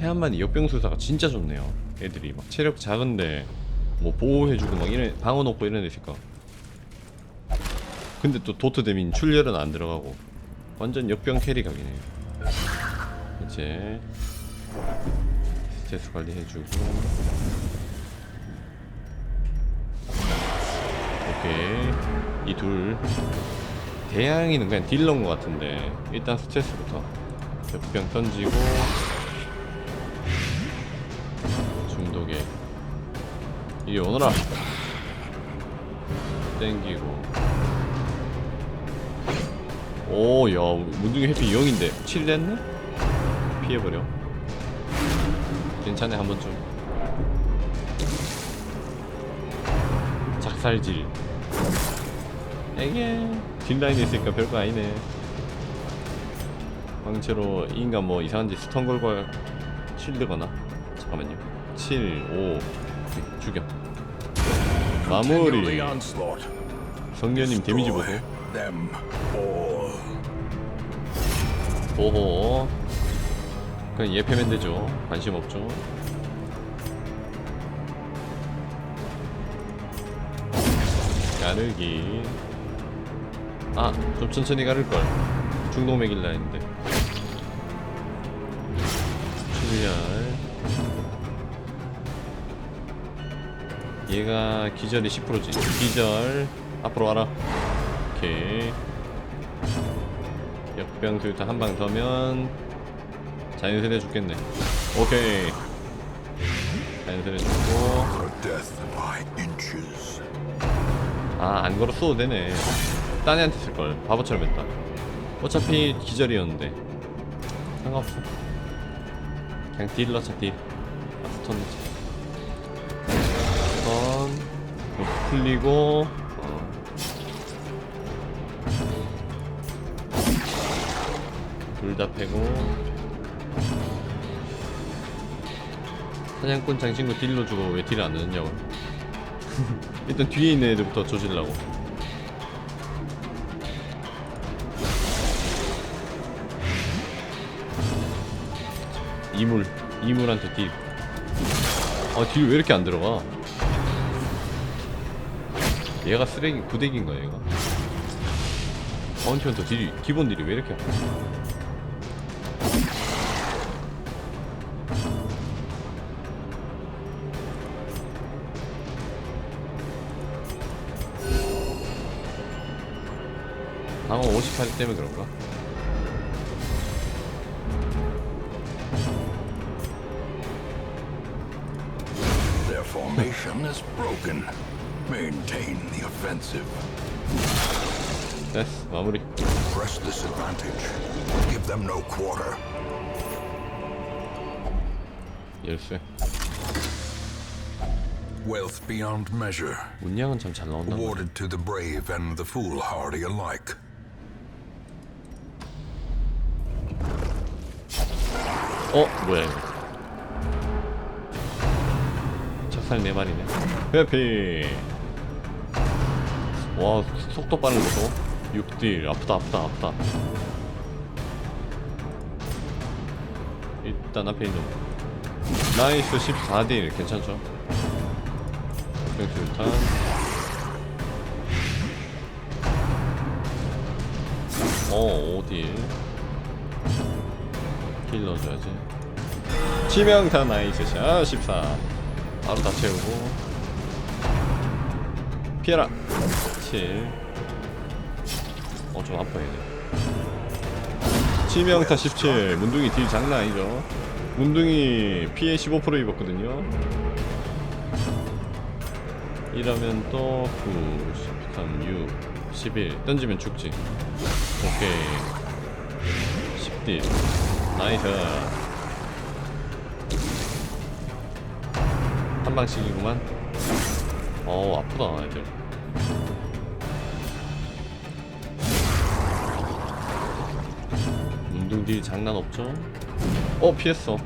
해안만이 역병술사가 진짜 좋네요. 애들이 막 체력 작은데 뭐 보호해주고 막 이런 방어 높고 이런 애 있을까? 근데 또 도트 데민 출혈은 안 들어가고 완전 역병 캐리 각이네요 이제 스트레스 관리 해주고. 오케이. 이 둘. 대양이는 그냥 딜러인 것 같은데 일단 스트레스부터 역병 던지고 이리 오너라 땡기고. 오야 문중이 해피 0인데. 7 됐네? 피해버려. 괜찮네 한 번쯤 작살질. 에게. 딜라인이 있으니까 별거 아니네. 광채로 이 인간 뭐 이상한 짓 스턴 걸고 실드거나? 잠깐만요. 7, 5 죽여 마무리. 성녀님 데미지 보소. 보호. 그냥 얘 패면 되죠. 관심 없죠. 가르기. 아 좀 천천히 가를걸. 중동 맥일라 했는데. 출혈 얘가 기절이 10%지. 기절. 앞으로 와라. 오케이. 역병 수류탄 한방 더면 자연스레 죽겠네. 오케이. 자연스레 죽고. Her death by inches. 아안 걸어 써도 되네. 딴 애한테 쓸걸. 바보처럼 했다. 어차피 기절이었는데. 상관없어. 그냥 딜 넣자 딜. 아, 스턴 넣자 풀리고 어. 둘다 패고 사냥꾼 장신구 딜로 주고 왜 딜을 안 넣느냐고 일단 뒤에 있는 애들부터 조질라고 이물 이물한테 딜 아, 딜 왜 이렇게 안 들어가? 얘가 쓰레기 구대기인 거야, 얘가. 파운티헌터 딜이, 기본 딜이 왜 이렇게 안 방어 58 때문에 그런가? Maintain the offensive. 됐어, 마무리. Press this advantage. Give them no quarter. 열쇠. Wealth beyond measure. 문양은 참 잘 나온다. Awarded to the brave and the foolhardy alike. 어? 뭐야 이거 착살 네 마리네 회피 와 속도 빠른 거도 6딜. 아프다 아프다 아프다. 일단 앞에 있는 거. 나이스 14딜. 괜찮죠? 병수탄 어 5딜. 킬 넣어줘야지. 치명타 나이스 샷. 14. 바로 다 채우고. 피해라 7 어 좀 아파 얘네 치명타 17 문둥이 딜 장난 아니죠. 문둥이 피해 15% 입었거든요. 이러면 또 9, 13, 6, 11 던지면 죽지. 오케이. 10딜. 나이스. 한 방씩이구만. 어 아프다 애들 운동딜 장난 없죠? 어 피했어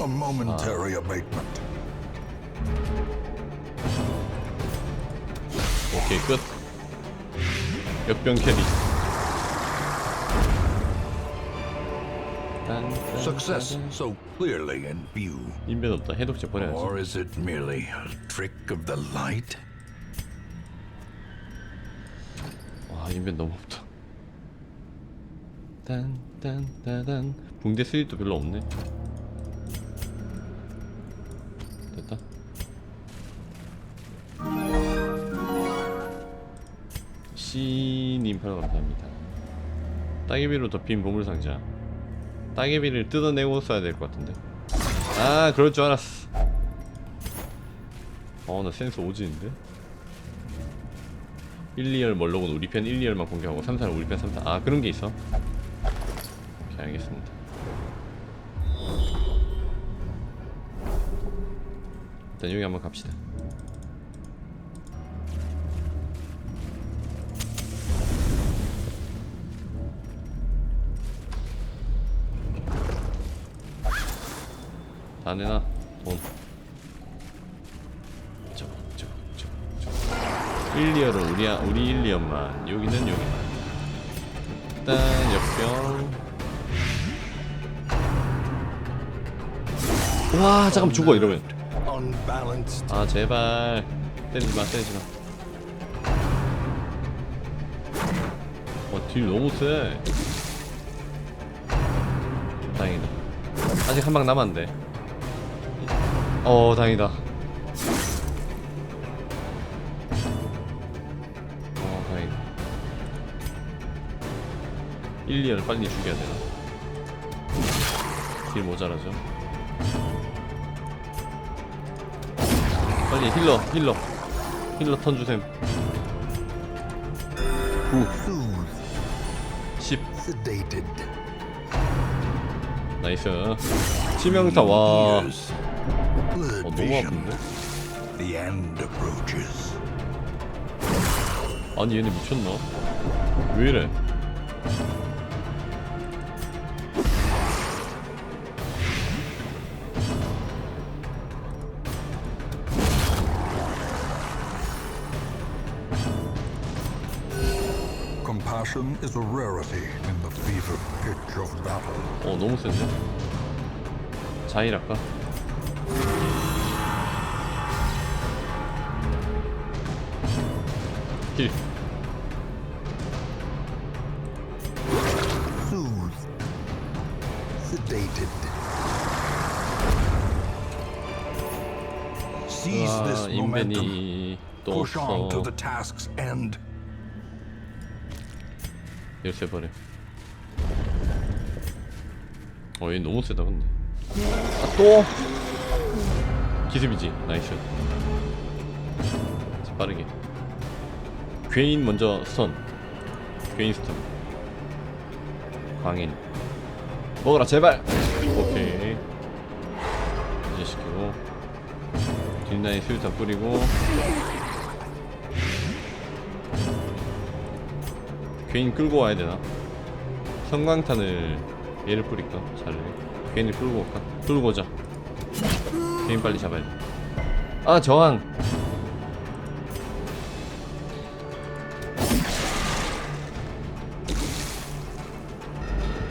A momentary abatement. 오케이 끝 역병 캐리 딴, Success 딴. so clearly in view. 인벤 없다 해독제 버려야지 Or is it merely a trick of the light? 인벤 너무 없다 딴딴따단 붕대 스윗도 별로 없네. 됐다. 씨님 팔 감사합니다. 따개비로 덮인 보물상자. 따개비를 뜯어내고 써야 될 것 같은데. 아 그럴 줄 알았어. 어나 센스 오지인데 1, 2열 멀록은 우리 편 1, 2열만 공개하고 3, 4는 우리 편 3, 4. 아 그런 게 있어? 오케이 알겠습니다 일단 여기 한번 갑시다 다 내놔 돈 저거 1, 2열은 우리, 우리 1, 2열만. 여기는 여기만. 일단 역병 와 잠깐만 죽어 이러면. 아 제발. 때리지마 때리지마. 와딜 너무 세. 다행이다. 아직 한 방 남았는데. 어 다행이다 1, 2열 빨리 죽여야 되나 딜 모자라죠 빨리 힐러 힐러 힐러 턴 주셈 9 Soothed. 10 Sedated. 나이스 치명타 와. 어, 너무. 아픈데? 아니 얘네 미쳤나? 왜 이래? Compassion is a rarity in the fever pitch of battle. 어 너무 센데? 자일 할까? 힐 Soothed. Sedated. Seize 아, this momentum. 인벤이 또 Push on to 없어 the task's end. 열쇠 버려. 어얘 너무 세다 근데. 아 또! 기습이지. 나이스. 자, 빠르게. 괴인 먼저 스턴 괴인 스턴. 광인. 먹어라 제발! 오케이. 이제 시키고. 뒷라인 수류탄 뿌리고 괜히 끌고 와야 되나? 성광탄을 얘를 뿌릴까? 차라리 괜히 끌고 올까? 끌고 오자. 괜히 빨리 잡아야 돼아 저항!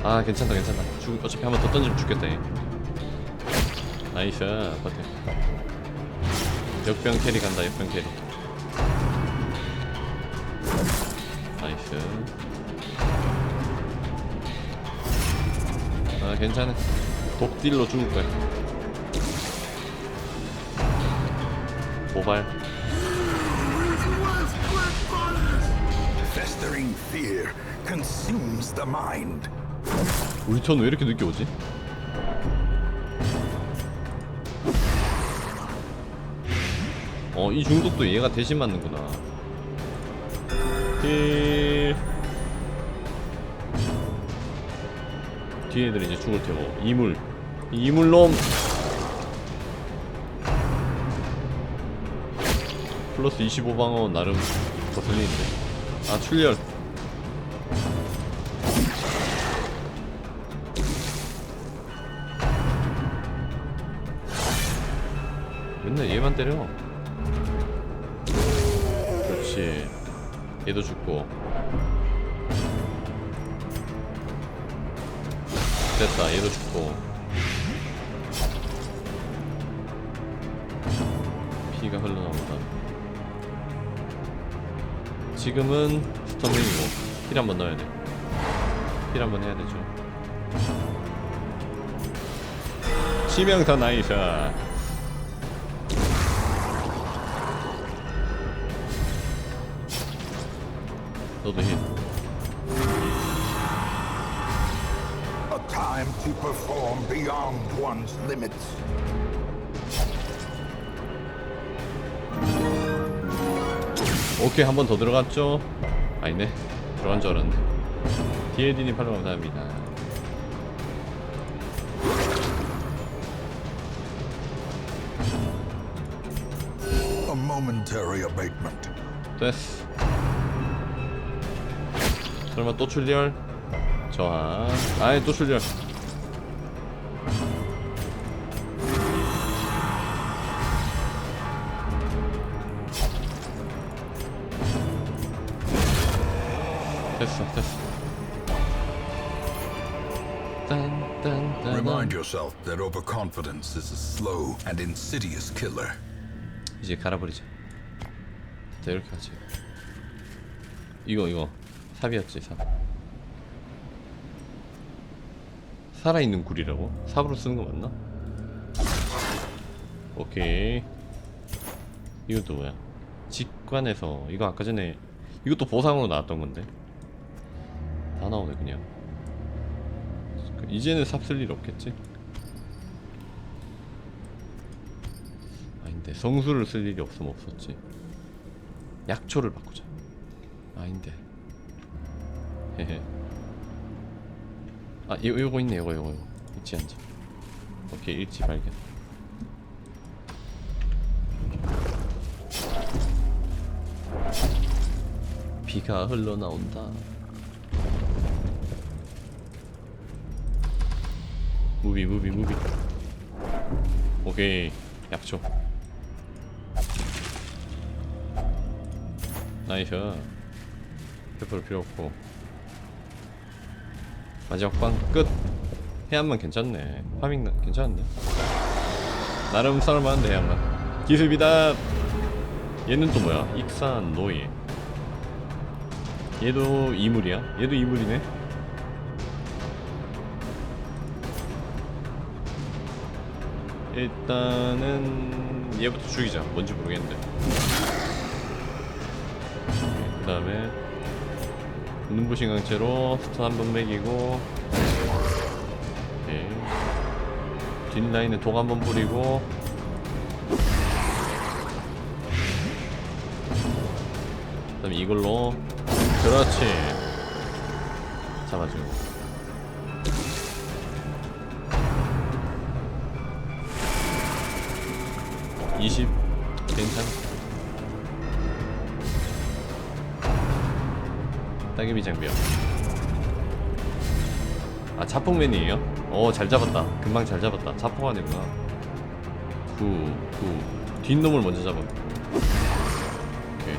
아 괜찮다 괜찮다. 죽, 어차피 한 번 더 던지면 죽겠다 얘. 나이스 버텨. 역병 캐리 간다 역병 캐리 나이스 아 괜찮아. 독딜로 죽을 거야. 고발. Festering fear consumes the mind. 우리 턴 왜 이렇게 늦게 오지? 어 이 중독도 얘가 대신 맞는구나. 힐 뒤에 애들 이제 죽을 테고. 이물. 이물놈. 플러스 25방어 나름 거슬리는데. 아 출혈 맨날 얘만 때려. 그렇지. 얘도 죽고 됐다 얘도 죽고. 피가 흘러나온다. 지금은 스턴링이고 힐 한번 넣어야 돼힐 한번 해야 되죠. 치명타 나이샷. 너도 힐 time to perform beyond one's limits. 오케이 한 번 더 들어갔죠? 아니네 들어간 줄 알았네 디에디님 팔로 감사합니다 A momentary abatement. 됐어 설마 또 출혈? 저항 아이 또 출혈 Remind yourself that overconfidence is a slow and insidious killer. 이제 갈아버리자. 자 이렇게 하지. 이거 이거. 삽이었지 삽. 살아있는 굴이라고? 삽으로 쓰는 거 맞나? 오케이. 이건 또 뭐야? 직관에서. 이거 아까 전에 이것도 보상으로 나왔던 건데. 다 나오네 그냥 이제는 삽쓸 일 없겠지? 아닌데 성수를 쓸 일이 없으면 없었지. 약초를 바꾸자. 아닌데. 헤헤. 아 이거 이거 있네 이거 이거 이거. 일치 한자 오케이 일치 발견 비가 흘러나온다 무비 무비 무비. 오케이. 약초. 나이스. 페퍼를 필요 없고. 마지막 방끝. 해안만 괜찮네. 파밍 나- 괜찮은데? 나름 싸울만한데 해안만. 기습이다. 얘는 또 뭐야? 익산 노예. 얘도 이물이야? 얘도 이물이네 일단은 얘부터 죽이자. 뭔지 모르겠는데. 그 다음에 눈부신 강체로 스턴 한번 매기고 오케이 뒷라인에 독 한 번 뿌리고. 그 다음에 이걸로 그렇지. 잡아주고 따개비 장비요. 아 자폭맨이에요? 어잘 잡았다. 금방 잘 잡았다. 자폭 안에구나. 구구. 뒷놈을 먼저 잡아 오케이.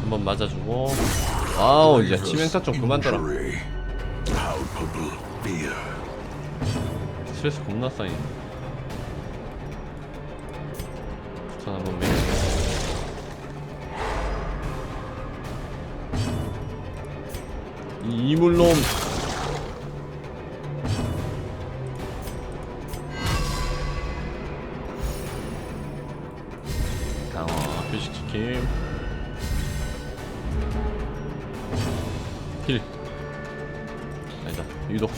한번 맞아주고. 아우 이제 치명타 좀 그만 fear. 스트레스 겁나 쌓이네. 전 한번 매 이 이물놈 강화 표식시킴 힐. 아니다 유독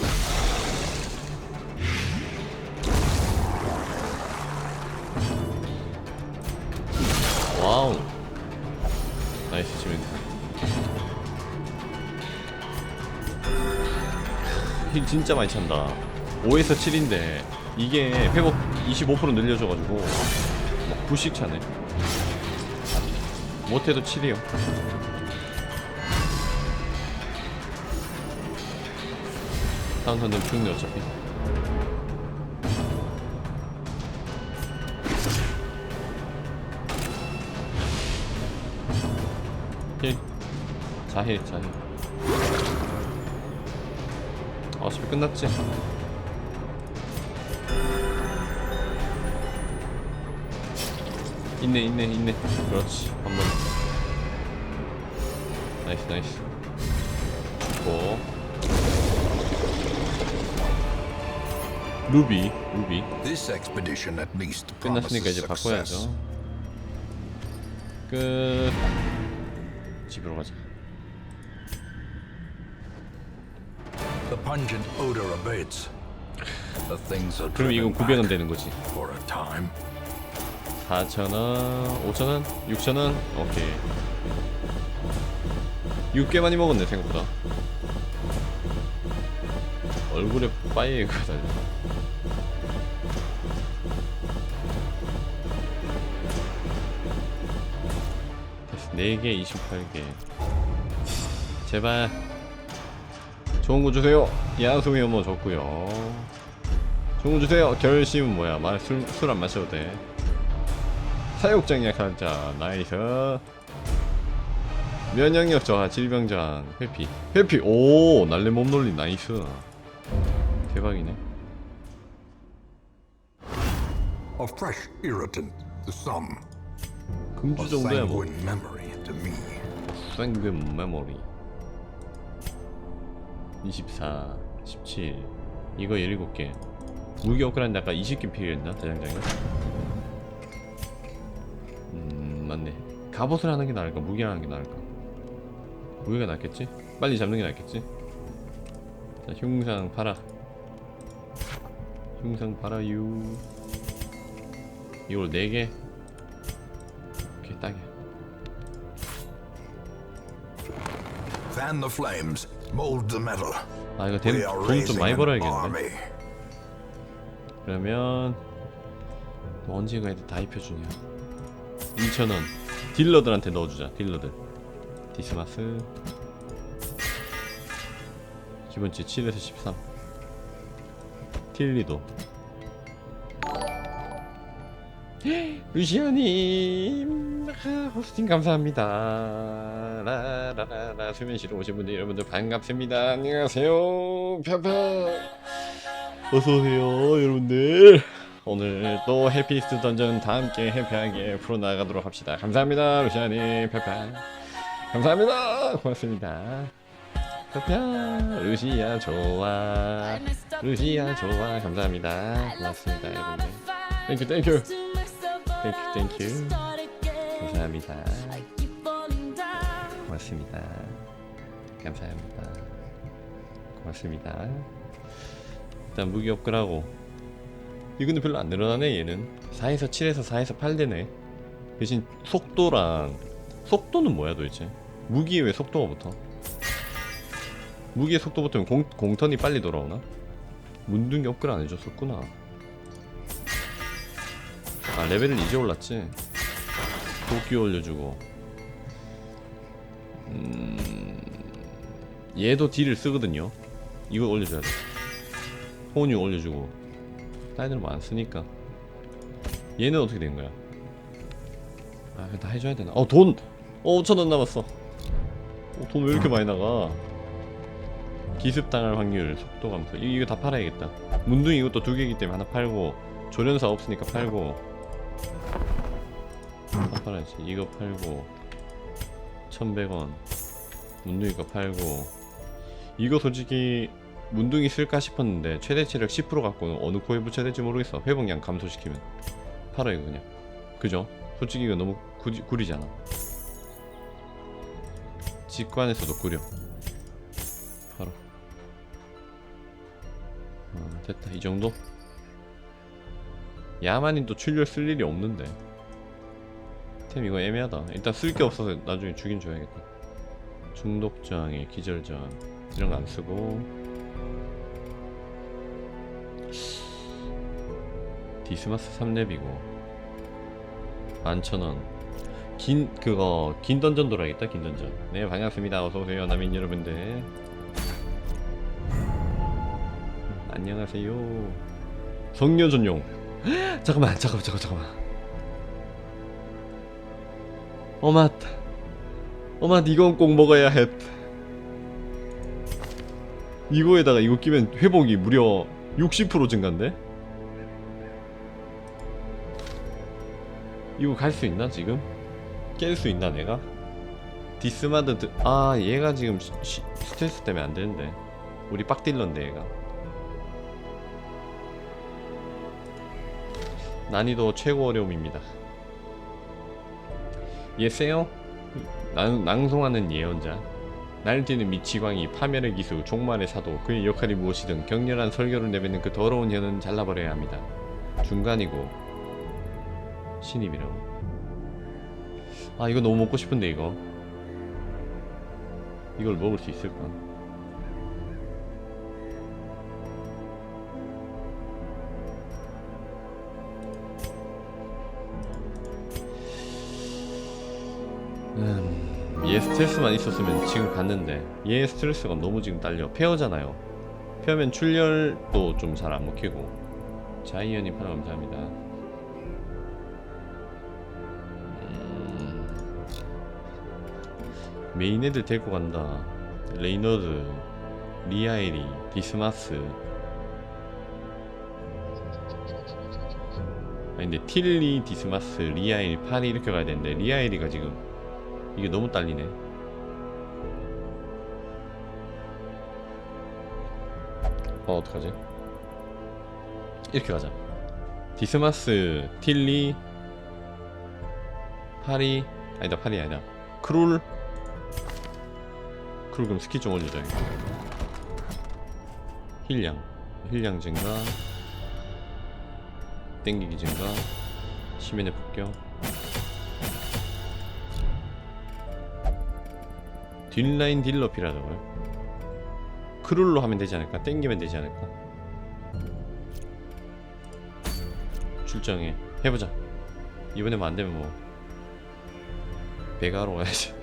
진짜 많이 찬다. 5에서 7인데 이게 회복 25% 늘려줘가지고 막 9씩 차네. 못해도 7이요. 다음 턴은 죽네 어차피. 힐 자힐 자힐 어차피 끝났지. 있네 있네 있네. 그렇지 한번 나이스 나이스. 고 루비 루비. Least 끝났으니까 이제. 바꿔야죠. 끝. 집으로 가자 pungent odor abates. The things are 그럼 이건 driven 900원 back 되는 거지 for a time. 4,000원, 5,000원, 6,000원, 오케이. 6개 많이 먹었네 생각보다. 얼굴에 빠이가 달려. 됐어, 4개, 28개. 제발. 좋은 거 주세요. 야송이 뭐 줬고요. 좋은 거 주세요. 결심은 뭐야? 말술술 안 마셔도 돼. 사육장 약한 자 나이스 면역력 저하 질병 저항 회피 회피 오 날래 몸놀림 나이스 대박이네 A fresh irritant to some. 금주 정도야 뭐 sanguine memory to me. 생금 메모리 24 17 이거 17개. 무기 업그레이드 아까 20개 필요했나? 대장장이 음 맞네. 갑옷을 하는 게 나을까? 무기를 하는 게 나을까? 무기가 낫겠지? 빨리 잡는 게 낫겠지? 자 흉상 팔아. 흉상 팔아유 이걸 4개? 오케이 딱이야. Fan the flames, mold the metal. 아 이거 돈좀 raising 많이 벌어야겠네. 그러면 또 언제 이거 애들 다 입혀주냐 2,000원. 딜러들한테 넣어주자 딜러들. 디스마스. 기본치 7에서 13 틸리도. 루시아님! 아, 호스팅 감사합니다 라라라라 수면실로 오신 분들 여러분들 반갑습니다 안녕하세요 편편 어서 오세요 여러분들 오늘 또 해피스트 던전 다 함께 해피하게 풀어 나가도록 합시다 감사합니다 루시아님 편편 감사합니다 고맙습니다 편편 루시아 좋아 루시아 좋아 감사합니다 고맙습니다 여러분들 땡큐 땡큐 땡큐 땡큐 감사합니다 고맙습니다. 감사합니다. 고맙습니다. 일단 무기 업글하고. 이 근데 별로 안 늘어나네 얘는. 4에서 7에서 4에서 8 되네. 대신 속도랑 속도는 뭐야 도대체? 무기에 왜 속도가 붙어? 무기의 속도 붙으면 공, 공턴이 빨리 돌아오나? 문둥이 업글 안 해줬었구나. 아 레벨은 이제 올랐지? 도끼 올려주고 음... 얘도 딜을 쓰거든요. 이거 올려줘야 돼. 혼유 올려주고. 딸들은 뭐안 쓰니까. 얘는 어떻게 된 거야? 아다 해줘야 되나? 어 돈! 어 5천원 남았어. 어, 돈 왜 이렇게 많이 나가? 기습당할 확률 속도 감소. 이- 이거 다 팔아야겠다. 문둥이 이것도 두 개이기 때문에 하나 팔고 조련사 없으니까 팔고. 하나 팔아야지. 이거 팔고 1100원. 문둥이 거 팔고. 이거 솔직히 문둥이 쓸까 싶었는데 최대 체력 10% 갖고는 어느 코에 붙여야 될지 모르겠어. 회복량 감소시키면. 팔아 이거 그냥. 그죠? 솔직히 이거 너무 구지, 구리잖아. 직관에서도 구려. 바로 어, 됐다. 이 정도? 야만인도 출혈 쓸 일이 없는데 템 이거 애매하다. 일단 쓸 게 없어서 나중에 주긴 줘야겠다. 중독 저항에 기절 저항 이런 거 안 쓰고. 디스마스 3렙이고. 11,000원. 긴 그거 긴 던전 돌아야겠다 긴 던전. 네 반갑습니다. 어서오세요 남인 여러분들. 안녕하세요. 성녀 전용. 잠깐만 잠깐만 잠깐만 잠깐만 어맛 어맛 이건 꼭 먹어야 했 이거에다가 이거 끼면 회복이 무려 60% 증가인데? 이거 갈 수 있나 지금? 깰 수 있나 내가? 디스마드 드... 아 얘가 지금 시, 시- 스트레스 때문에 안 되는데 우리 빡딜러인데 얘가 난이도 최고 어려움입니다 얘 세요? 낭, 낭송하는 예언자 날뛰는 미치광이 파멸의 기수 종말의 사도 그의 역할이 무엇이든 격렬한 설교를 내뱉는 그 더러운 혀는 잘라버려야 합니다 중간이고 신입이라고 아 이거 너무 먹고 싶은데 이거 이걸 먹을 수 있을까? 얘 스트레스만 있었으면 지금 갔는데 얘 스트레스가 너무 지금 딸려. 페어잖아요. 페어면 출혈도 좀 잘 안 먹히고. 자이언님 하나 감사합니다. 음, 메인 애들 데리고 간다. 레이너드 리아에리 디스마스. 아니 근데 틸리 디스마스 리아에리 파리 이렇게 가야 되는데 리아에리가 지금 이게 너무 딸리네. 어 어떡하지? 이렇게 가자. 디스마스, 틸리, 파리, 아니다 파리 아니다. 크룰. 크룰 그럼 스킬 좀 올려줘. 힐량, 힐량 증가, 땡기기 증가, 시민의 폭격. 딜라인 딜러 필요하다고요? 크룰로 하면 되지 않을까? 땡기면 되지 않을까? 출정해. 해보자. 이번에만 안되면 뭐. 배가로 가야지.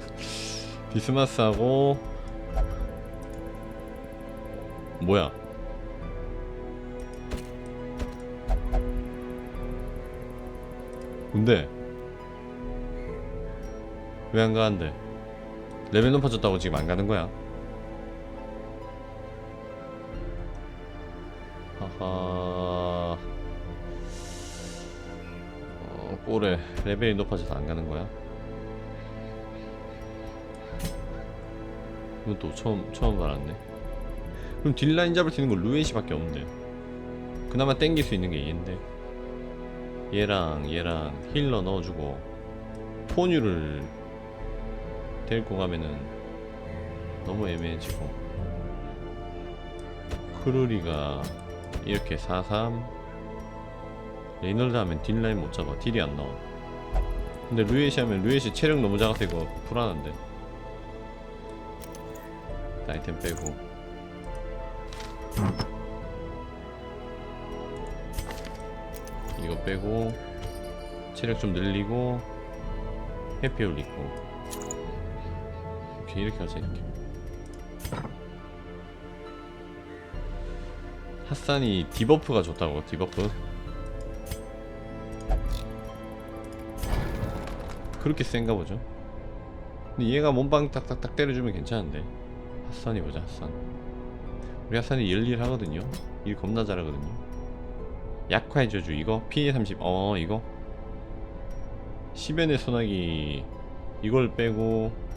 디스마스하고. 뭐야? 근데 왜 안 가는데 레벨 높아졌다고 지금 안 가는 거야? 하하. 어, 꼬레 레벨이 높아져서 안 가는 거야? 이건 또 처음 처음 알았네. 그럼 딜라인 잡을 수 있는 건 루에시밖에 없는데. 그나마 땡길 수 있는 게 얘인데. 얘랑 얘랑 힐러 넣어주고 포뉴를 데리고 가면은 너무 애매해지고. 크루리가 이렇게 4-3 레이널드 하면 딜라인 못 잡아. 딜이 안 나와. 근데 루에시 하면 루에시 체력 너무 작아서 이거 불안한데. 아이템 빼고. 이거 빼고 체력 좀 늘리고 해피 올리고 이렇게 이렇게 하자 이렇게. 핫산이 디버프가 좋다고 디버프? 그렇게 센가 보죠. 근데 얘가 몸방 딱딱딱 때려주면 괜찮은데. 핫산이 보자 핫산. 우리 핫산이 열일 하거든요. 일 겁나 잘하거든요. 약화의 저주 이거. 피해 30어 이거. 10연의 소나기. 이걸 빼고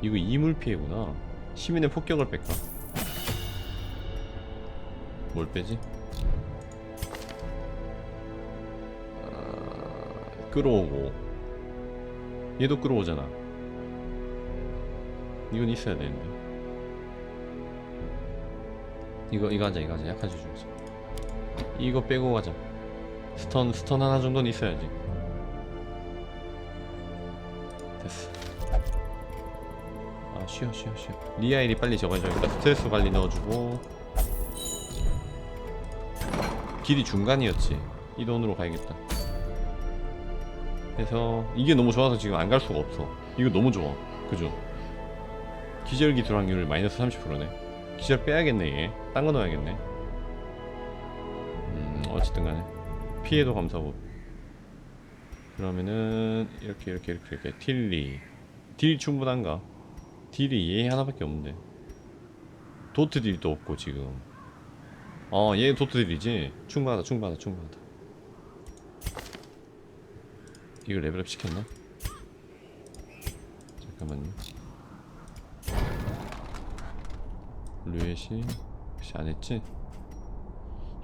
이거 이물 피해구나. 시민의 폭격을 뺄까 뭘 빼지? 아, 끌어오고. 얘도 끌어오잖아. 이건 있어야 되는데. 이거 이거 하자 이거 하자. 약한 주주 하자. 이거 빼고 가자. 스턴 스턴 하나 정도는 있어야지. 됐어. 아 쉬어 쉬어 쉬어. 리아일이 빨리 적어줘 일단 스트레스 관리 넣어주고. 길이 중간이었지. 이 돈으로 가야겠다. 그래서 이게 너무 좋아서 지금 안 갈 수가 없어. 이거 너무 좋아. 그죠? 기절기 불확률 마이너스 30%네. 기절 빼야겠네 얘 딴 거 넣어야겠네. 음 어쨌든 간에. 피해도 감사고. 그러면은 이렇게 이렇게 이렇게 이렇게. 틸리. 딜 충분한가 딜이 얘 하나밖에 없는데. 도트 딜도 없고 지금. 어얘 도트 딜이지? 충분하다 충분하다 충분하다. 이걸 레벨업 시켰나? 잠깐만요. 루엣이 혹시 안 했지?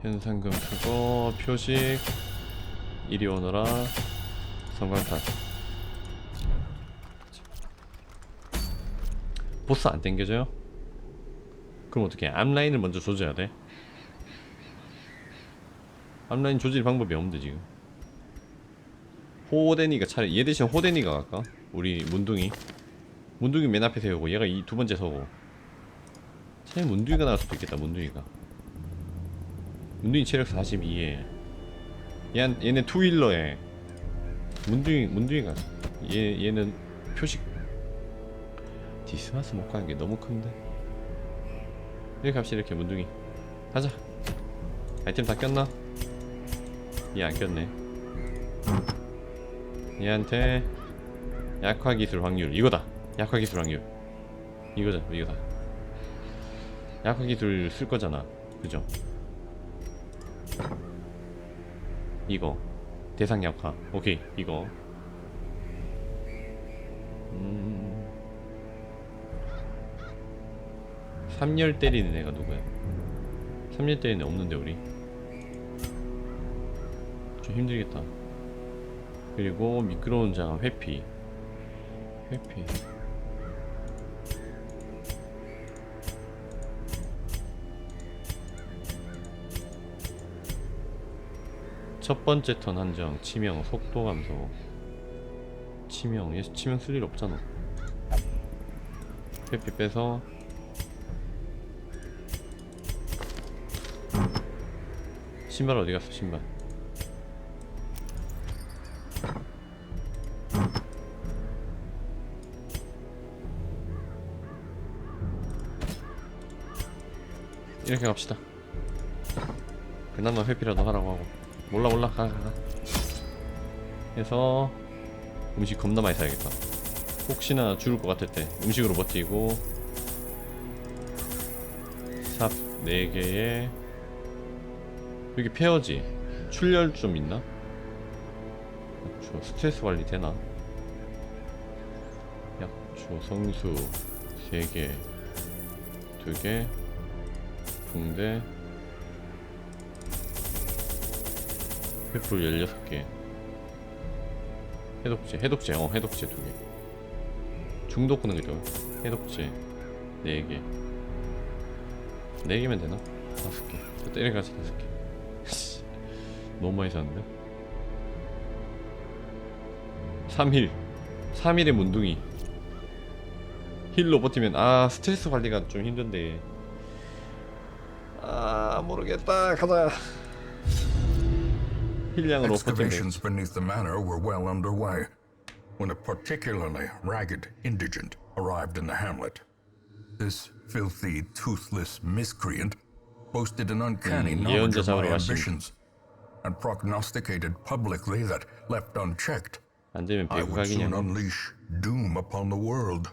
현상금 쓰고 표식. 이리 오너라. 성광탄 보스 안 땡겨져요? 그럼 어떻게 앞라인을 먼저 조져야 돼? 앞라인 조질 방법이 없는데 지금. 호데니가 차라리 얘 대신 호데니가 갈까? 우리 문둥이. 문둥이 맨 앞에 세우고 얘가 이 두 번째 서고. 차라리 문둥이가 나올 수도 있겠다 문둥이가. 문둥이 체력 42에. 얘, 얘네 투윌러에. 문둥이 문둥이가. 얘 얘는 표식 디스마스 못 가는 게 너무 큰데? 이렇게 갑시다 이렇게 문둥이. 가자. 아이템 다 꼈나? 얘 안 꼈네. 얘한테 약화 기술 확률 이거다. 약화 기술 확률. 이거다 이거다. 약화 기술 쓸 거잖아. 그죠? 이거. 대상 약화. 오케이 이거. 음... 3열 때리는 애가 누구야? 3열 때리는 애 없는데 우리? 좀 힘들겠다. 그리고 미끄러운 장암 회피. 회피. 첫 번째 턴 한정 치명 속도 감소. 치명 얘 치명 쓸 일 없잖아. 회피 빼서 신발 어디 갔어 신발? 이렇게 갑시다. 그나마 회피라도 하라고 하고. 몰라 몰라. 가 가, 가. 해서 음식 겁나 많이 사야겠다. 혹시나 죽을 것 같을 때 음식으로 버티고 삽 4개에 여기 페어지. 출혈 좀 있나? 약초 스트레스 관리 되나? 약초 성수 3개 2개 붕대 횃불 16개. 해독제 해독제 어 해독제 2개. 중독 끄는 거죠 해독제 4개. 4개면 되나? 5개. 때려가지 5개 너무 많이 샀는데 3일 3일의 문둥이 힐로 버티면 아 스트레스 관리가 좀 힘든데 아 모르겠다 가자 힐량으로 버티면 Excavations beneath the manor were well underway when a particularly ragged indigent arrived in the hamlet. This filthy, toothless miscreant boasted an uncanny 음, knowledge of my ambitions and prognosticated publicly that, left unchecked, 안 되면 I 배구 would soon 각이냐 unleash doom upon the world.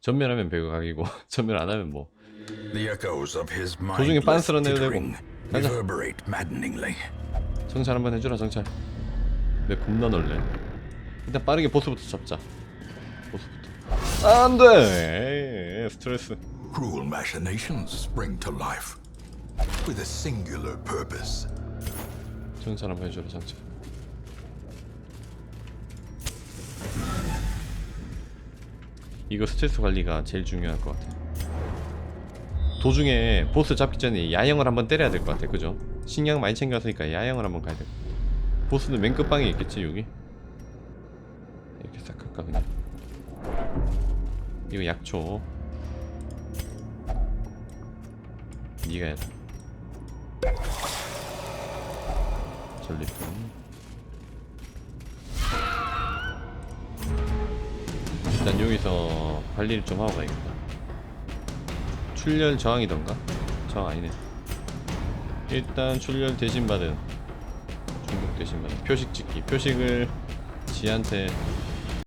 전멸하면 배구 각이고 전멸 안 하면 뭐 The echoes of his 도중에 mindless 빤스러 내도 되고. tittering 가자. reverberate maddeningly. 정찰 한번 해주라 정찰 내 겁나 놀래 일단 빠르게 보스부터 잡자 보스부터 안돼 스트레스 Cruel machinations spring to life With a singular purpose. 정찰 한번 해주라 정찰 이거 스트레스 관리가 제일 중요할 것 같아. 도중에 보스 잡기 전에 야영을 한번 때려야 될 것 같아. 그죠? 식량 많이 챙겼으니까 야영을 한번 가야 돼 보스는 맨 끝방에 있겠지 여기? 이렇게 싹 할까 그냥? 이거 약초 니가 해라 전리품. 일단 여기서 관리를 좀 하고 가야겠다. 출혈 저항이던가? 저항 아니네. 일단 출혈 대신 받은 중독 대신 받은 표식 찍기. 표식을 지한테